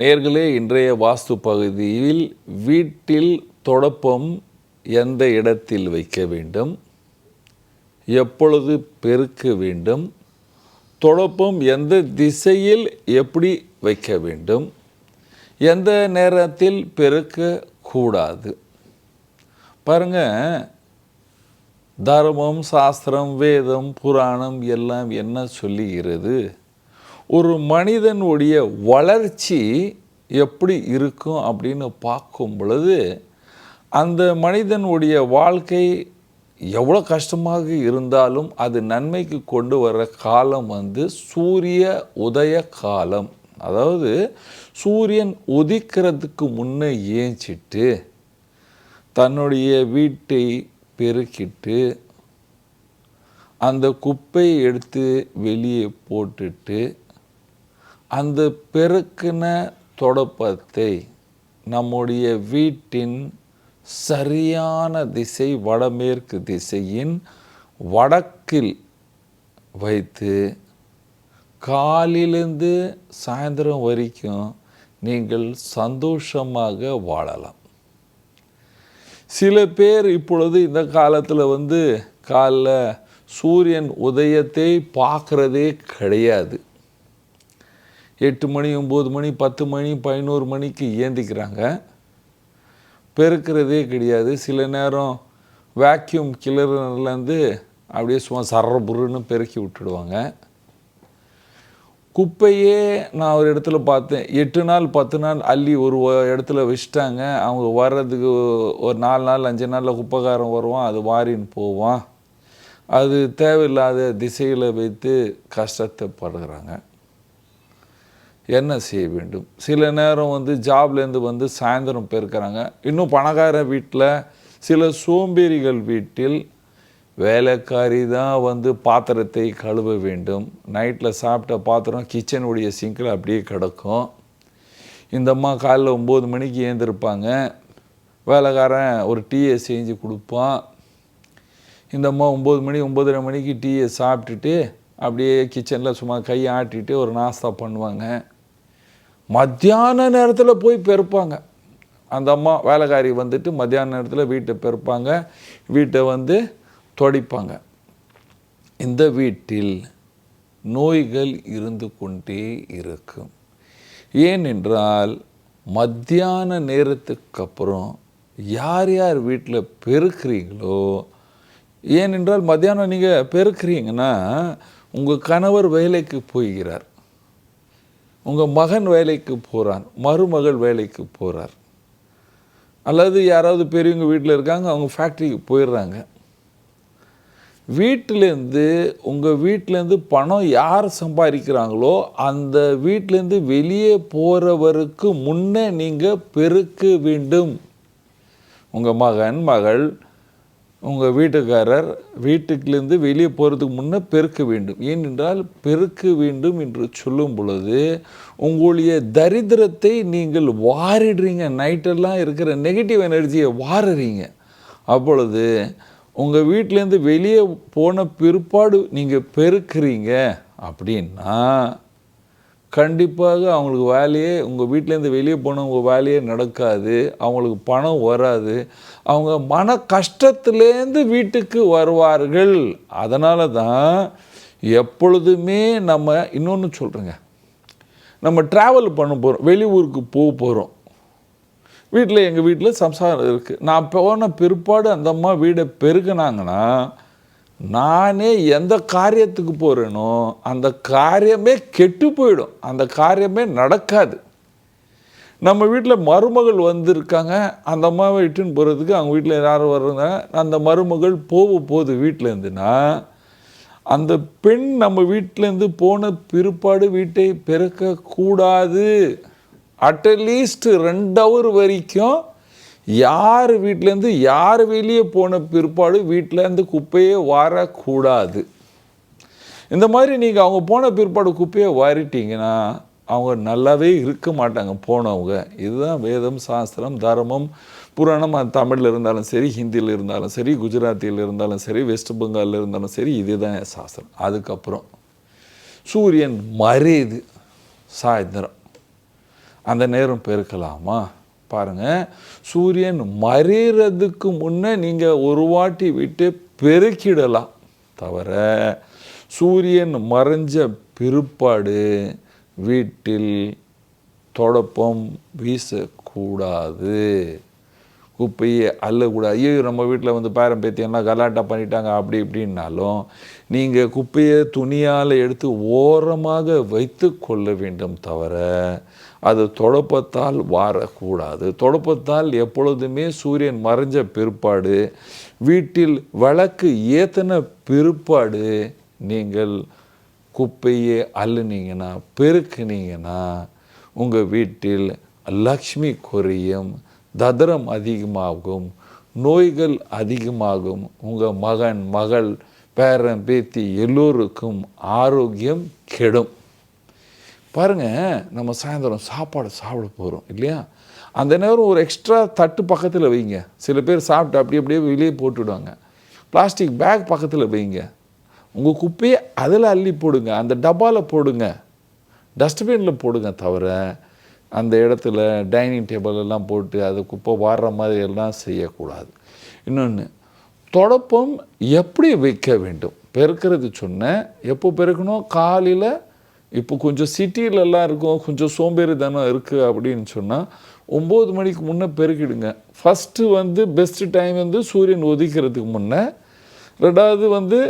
நேர்களே இன்றைய வாஸ்து பகுதியில் வீட்டில் தொடப்பம் எந்த இடத்தில் வைக்க வேண்டும்? எப்பொழுது பெருக்க வேண்டும்? தொடப்பம் எந்த திசையில் எப்படி வைக்க வேண்டும்? எந்த நேரத்தில் பெருக்க கூடாது பாருங்க தர்மம் சாஸ்திரம் வேதம் புராணம் எல்லாம் என்ன சொல்லுகிறது? ஒரு மனிதனுடைய வளர்ச்சி எப்படி இருக்கும் அப்படின்னு பார்க்கும் பொழுது அந்த மனிதனுடைய வாழ்க்கை எவ்வளோ கஷ்டமாக இருந்தாலும் அது நன்மைக்கு கொண்டு வர காலம் வந்து சூரிய உதய காலம். அதாவது சூரியன் உதிக்கிறதுக்கு முன்னே ஏஞ்சிட்டு தன்னுடைய வீட்டை பெருக்கிட்டு அந்த குப்பையை எடுத்து வெளியே போட்டுட்டு அந்த பெருக்கின தொடப்பத்தை நம்முடைய வீட்டின் சரியான திசை வடமேற்கு திசையின் வடக்கில் வைத்து காலிலிருந்து சாயந்தரம் வரைக்கும் நீங்கள் சந்தோஷமாக வாழலாம். சில பேர் இப்பொழுது இந்த காலத்தில் வந்து காலைல சூரியன் உதயத்தை பார்க்குறதே கிடையாது. எட்டு மணி ஒம்பது மணி பத்து மணி பதினோரு மணிக்கு ஏந்திக்கிறாங்க. பெருக்கிறதே கிடையாது. சில நேரம் வேக்யூம் கிளர்லேருந்து அப்படியே சும்மா சரபுருன்னு புருன்னு பெருக்கி விட்டுடுவாங்க. குப்பையே நான் ஒரு இடத்துல பார்த்தேன். எட்டு நாள் பத்து நாள் அள்ளி ஒரு இடத்துல வச்சுட்டாங்க. அவங்க வர்றதுக்கு ஒரு நாலு நாள் அஞ்சு நாளில் குப்பைக்காரன் வருவான் அது வாரின்னு போவான். அது தேவையில்லாத திசையில் வைத்து கஷ்டத்தை படுகிறாங்க என்ன செய்ய வேண்டும்? சில நேரம் வந்து ஜாப்லேருந்து வந்து சாயந்தரம் பெருக்கிறாங்க இன்னும் பணக்கார வீட்டில் சில சோம்பேறிகள் வீட்டில் வேலைக்காரி தான் வந்து பாத்திரத்தை கழுவ வேண்டும். நைட்டில் சாப்பிட்ட பாத்திரம் கிச்சனுடைய சிங்கில் அப்படியே கிடக்கும். இந்த அம்மா காலைல ஒம்பது மணிக்கு ஏந்திருப்பாங்க. வேலைக்காரன் ஒரு டீயை செஞ்சு கொடுப்பான். இந்த அம்மா ஒம்பது மணி ஒம்பதரை மணிக்கு டீயை சாப்பிட்டுட்டு அப்படியே கிச்சனில் சும்மா கையை ஆட்டிட்டு ஒரு நாஸ்தா பண்ணுவாங்க. மத்தியான நேரத்தில் போய் பெருப்பாங்க. அந்த அம்மா வேலைக்காரி வந்துட்டு மத்தியான நேரத்தில் வீட்டை பெருப்பாங்க. வீட்டை வந்து தொடைப்பாங்க. இந்த வீட்டில் நோய்கள் இருந்து கொண்டே இருக்கும். ஏனென்றால் மத்தியான நேரத்துக்கு அப்புறம் யார் யார் வீட்டில் பெருக்கிறீங்களோ ஏனென்றால் மத்தியானம் நீங்கள் பெருக்கிறீங்கன்னா உங்கள் கணவர் வேலைக்கு போய்கிறார். உங்கள் மகன் வேலைக்கு போகிறான் மருமகள் வேலைக்கு போகிறார் அல்லது யாராவது பெரியவங்க வீட்டில் இருக்காங்க அவங்க ஃபேக்ட்ரிக்கு போயிடுறாங்க. வீட்டிலேருந்து உங்கள் வீட்டிலேருந்து பணம் யார் சம்பாதிக்கிறாங்களோ அந்த வீட்டிலேருந்து வெளியே போகிறவருக்கு முன்னே நீங்கள் பெருக்க வேண்டும். உங்கள் மகன் மகள் உங்கள் வீட்டுக்காரர் வீட்டுக்குலேருந்து வெளியே போகிறதுக்கு முன்னே பெருக்க வேண்டும். ஏனென்றால் பெருக்க வேண்டும் என்று சொல்லும் பொழுது உங்களுடைய தரித்திரத்தை நீங்கள் வாரிடுறீங்க. நைட்டெல்லாம் இருக்கிற நெகட்டிவ் எனர்ஜியை வாருறீங்க. அப்பொழுது உங்கள் வீட்டிலேருந்து வெளியே போன பிற்பாடு நீங்கள் பெருக்கிறீங்க. அப்படின்னா கண்டிப்பாக அவங்களுக்கு வேலையே உங்கள் வீட்டிலேருந்து வெளியே போனவங்க வேலையே நடக்காது. அவங்களுக்கு பணம் வராது. அவங்க மன கஷ்டத்துலேருந்து வீட்டுக்கு வருவார்கள். அதனால தான் எப்பொழுதுமே நம்ம இன்னொன்று சொல்கிறேங்க நம்ம ட்ராவல் பண்ண போகிறோம் வெளியூருக்கு போக போகிறோம் வீட்டில் எங்கள் வீட்டில் சம்சாரம் இருக்குது நான் போன பிற்பாடு அந்த அம்மா வீடை பெருக்கினாங்கன்னா நானே எந்த காரியத்துக்கு போகிறேனோ அந்த காரியமே கெட்டு போயிடும். அந்த காரியமே நடக்காது. நம்ம வீட்டில் மருமகள் வந்திருக்காங்க. அந்த அம்மாவை இட்டுன்னு போகிறதுக்கு அவங்க வீட்டில் யாரும் வர்றாங்க. அந்த மருமகள் போக போகுது வீட்டிலேருந்துன்னா அந்த பெண் நம்ம வீட்டிலேருந்து போன பிற்பாடு வீட்டை பெருக்கக்கூடாது அட்லீஸ்ட் ரெண்டு ஹவர் வரைக்கும் யார் வீட்டிலேருந்து யார் வெளியே போன பிற்பாடு வீட்டிலேருந்து குப்பையே வரக்கூடாது. இந்த மாதிரி நீங்கள் அவங்க போன பிற்பாடு குப்பையை வாரிட்டீங்கன்னா அவங்க நல்லாவே இருக்க மாட்டாங்க போனவங்க. இதுதான் வேதம் சாஸ்திரம் தர்மம் புராணம். அது தமிழில் இருந்தாலும் சரி ஹிந்தியில் இருந்தாலும் சரி குஜராத்தியில் இருந்தாலும் சரி வெஸ்ட் பெங்காலில் இருந்தாலும் சரி இதுதான் சாஸ்திரம். அதுக்கப்புறம் சூரியன் மறையுது சாயந்தரம். அந்த நேரம் பெருக்கலாமா? பாருங்க. சூரியன் மறைகிறதுக்கு முன்னே நீங்கள் ஒரு வாட்டி விட்டு பெருக்கிடலாம். தவிர சூரியன் மறைஞ்ச பிற்பாடு வீட்டில் தொடப்பம் வீசக்கூடாது. குப்பையை அள்ளக்கூடாது. ஐயோ நம்ம வீட்டில் வந்து பேரன் பேத்தியெல்லாம் கலாட்டா பண்ணிட்டாங்க? அப்படி இப்படின்னாலும் நீங்கள் குப்பையை துணியால் எடுத்து ஓரமாக வைத்து கொள்ள வேண்டும் தவிர அது தொடப்பத்தால் வாரக்கூடாது. தொடப்பத்தால் எப்பொழுதுமே சூரியன் மறைஞ்ச பிற்பாடு வீட்டில் விளக்கு ஏத்தன பிற்பாடு நீங்கள் குப்பையை அள்ளுனீங்கன்னா பெருக்குனீங்கன்னா உங்கள் வீட்டில் லக்ஷ்மி குறையும் ததரம் அதிகமாகும் நோய்கள் அதிகமாகும் உங்கள் மகன் மகள் பேரன் பேத்தி எல்லோருக்கும் ஆரோக்கியம் கெடும். பாருங்க நம்ம சாயந்தரம் சாப்பாடு சாப்பிட போகிறோம் இல்லையா? அந்த நேரம் ஒரு எக்ஸ்ட்ரா தட்டு பக்கத்தில் வைங்க. சில பேர் சாப்பிட்டு அப்படி அப்படியே வெளியே போட்டுவிடுவாங்க பிளாஸ்டிக் பேக் பக்கத்தில் வைங்க. உங்கள் குப்பையை அதில் அள்ளி போடுங்க. அந்த டப்பாவில் போடுங்க. டஸ்ட்பினில் போடுங்க தவிர அந்த இடத்துல டைனிங் டேபிள் எல்லாம் போட்டு அது குப்பை வாடுற மாதிரி எல்லாம் செய்யக்கூடாது. இன்னொன்று தொடப்பம் எப்படி வைக்க வேண்டும்? பெருக்கிறது சொன்னேன் எப்போ பெருக்கணும்? காலையில் இப்போ கொஞ்சம் சிட்டிலெல்லாம் இருக்கும் கொஞ்சம் சோம்பேறித்தனம் இருக்குது அப்படின்னு சொன்னால் ஒம்பது மணிக்கு முன்னே பெருக்கிடுங்க. ஃபஸ்ட்டு வந்து பெஸ்ட்டு டைம் வந்து சூரியன் உதிக்கிறதுக்கு முன்னே ரெண்டாவது வந்து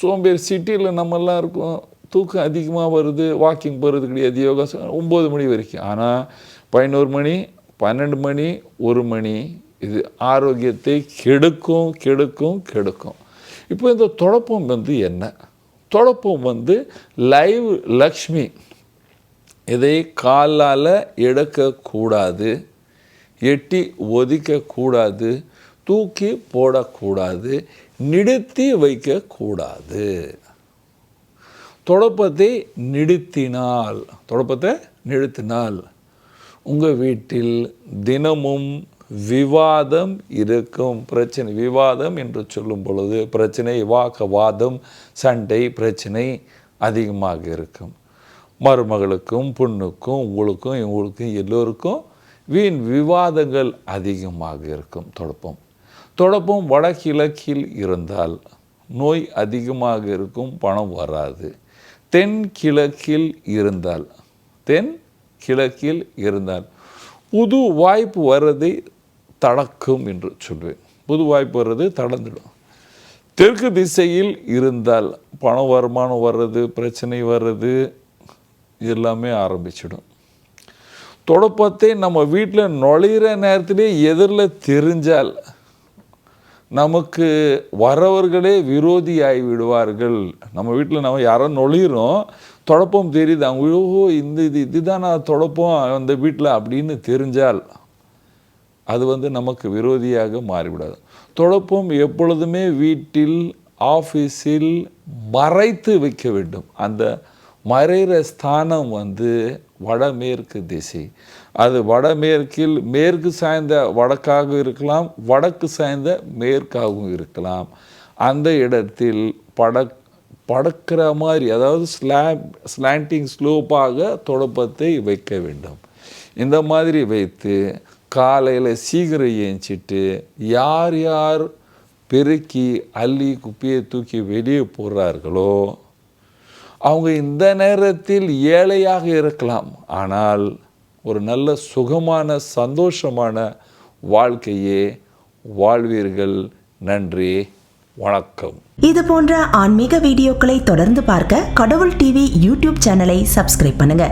சோம்பேறி சிட்டியில் நம்மெல்லாம் இருக்கோம் தூக்கம் அதிகமாக வருது வாக்கிங் போகிறது கிடையாது யோகாசனம் ஒம்பது மணி வரைக்கும். ஆனால் பதினோரு மணி பன்னெண்டு மணி ஒரு மணி இது ஆரோக்கியத்தை கெடுக்கும் கெடுக்கும் கெடுக்கும். இப்போ இந்த தொடப்பம் வந்து என்ன? தொடப்பம் வந்து லைவ் லக்ஷ்மி இதை காலால் எடுக்கக்கூடாது எட்டி ஒதிக்கக்கூடாது தூக்கி போடக்கூடாது நிறுத்தி வைக்கக்கூடாது. தொடப்பத்தை நிறுத்தினால் தொடப்பத்தை நிறுத்தினால் உங்கள் வீட்டில் தினமும் விவாதம் இருக்கும். பிரச்சனை விவாதம் என்று சொல்லும் பொழுது பிரச்சனை வாக்குவாதம் சண்டை பிரச்சனை அதிகமாக இருக்கும். மருமகளுக்கும் பொண்ணுக்கும் உங்களுக்கும் இவங்களுக்கும் எல்லோருக்கும் வீண் விவாதங்கள் அதிகமாக இருக்கும். தொடப்பம். தொடப்பம் வடகிழக்கில் இருந்தால் நோய் அதிகமாக இருக்கும் பணம் வராது. தென் கிழக்கில் இருந்தால் தென் கிழக்கில் இருந்தால் புது வாய்ப்பு வர்றதை தடக்கும் என்று சொல்வேன். புது வாய்ப்பு வர்றது தடந்துடும். தெற்கு திசையில் இருந்தால் பண வருமானம் வர்றது பிரச்சனை வர்றது எல்லாமே ஆரம்பிச்சிடும். தொடப்பத்தை நம்ம வீட்டில் நுழையிற நேரத்திலே எதிரில் தெரிஞ்சால் நமக்கு வரவர்களே விரோதியாகி விடுவார்கள். நம்ம வீட்டில் நம்ம யாரோ நுழையிறோம் தொடப்பம் தெரியுது. அவங்க ஓ இந்த இது இதுதான் நான் தொடப்பம் அந்த வீட்டில் அப்படின்னு தெரிஞ்சால் அது வந்து நமக்கு விரோதியாக மாறிவிடாது. தொடப்பம் எப்பொழுதுமே வீட்டில் ஆஃபீஸில் மறைத்து வைக்க வேண்டும். அந்த மறைகிற ஸ்தானம் வந்து வடமேற்கு திசை. அது வடமேற்கில் மேற்கு சாய்ந்த வடக்காக இருக்கலாம் வடக்கு சாய்ந்த மேற்காகவும் இருக்கலாம். அந்த இடத்தில் படக் படக்கிற மாதிரி அதாவது ஸ்லாப் ஸ்லாண்டிங் ஸ்லோப்பாக தொடப்பத்தை வைக்க வேண்டும். இந்த மாதிரி வைத்து காலையில் சீக்கிரம் ஏஞ்சிட்டு யார் யார் பெருக்கி அள்ளி குப்பையை தூக்கி வெளியே போடுறார்களோ அவங்க இந்த நேரத்தில் ஏழையாக இருக்கலாம். ஆனால் ஒரு நல்ல சுகமான சந்தோஷமான வாழ்க்கையே வாழ்வீர்கள். நன்றி வணக்கம். இது போன்ற ஆன்மீக வீடியோக்களை தொடர்ந்து பார்க்க கடவுள் டிவி யூடியூப் சேனலை சப்ஸ்கிரைப் பண்ணுங்க.